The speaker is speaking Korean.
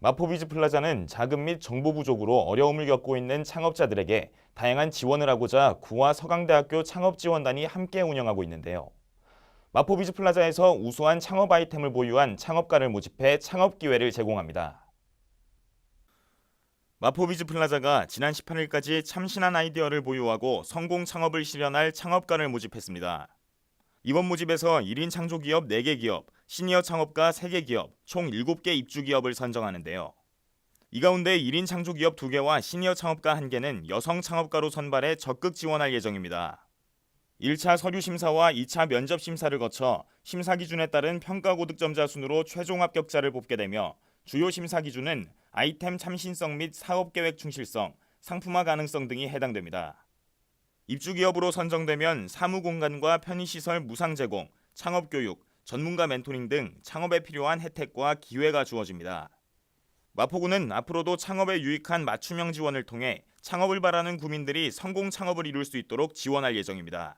마포비즈 플라자는 자금 및 정보 부족으로 어려움을 겪고 있는 창업자들에게 다양한 지원을 하고자 구와 서강대학교 창업지원단이 함께 운영하고 있는데요. 마포비즈 플라자에서 우수한 창업 아이템을 보유한 창업가를 모집해 창업 기회를 제공합니다. 마포비즈 플라자가 지난 18일까지 참신한 아이디어를 보유하고 성공 창업을 실현할 창업가를 모집했습니다. 이번 모집에서 1인 창조기업 4개 기업, 시니어 창업가 3개 기업, 총 7개 입주 기업을 선정하는데요. 이 가운데 1인 창조기업 2개와 시니어 창업가 1개는 여성 창업가로 선발해 적극 지원할 예정입니다. 1차 서류 심사와 2차 면접 심사를 거쳐 심사 기준에 따른 평가 고득점자 순으로 최종 합격자를 뽑게 되며 주요 심사 기준은 아이템 참신성 및 사업 계획 충실성, 상품화 가능성 등이 해당됩니다. 입주 기업으로 선정되면 사무 공간과 편의 시설 무상 제공, 창업 교육, 전문가 멘토링 등 창업에 필요한 혜택과 기회가 주어집니다. 마포구는 앞으로도 창업에 유익한 맞춤형 지원을 통해 창업을 바라는 구민들이 성공 창업을 이룰 수 있도록 지원할 예정입니다.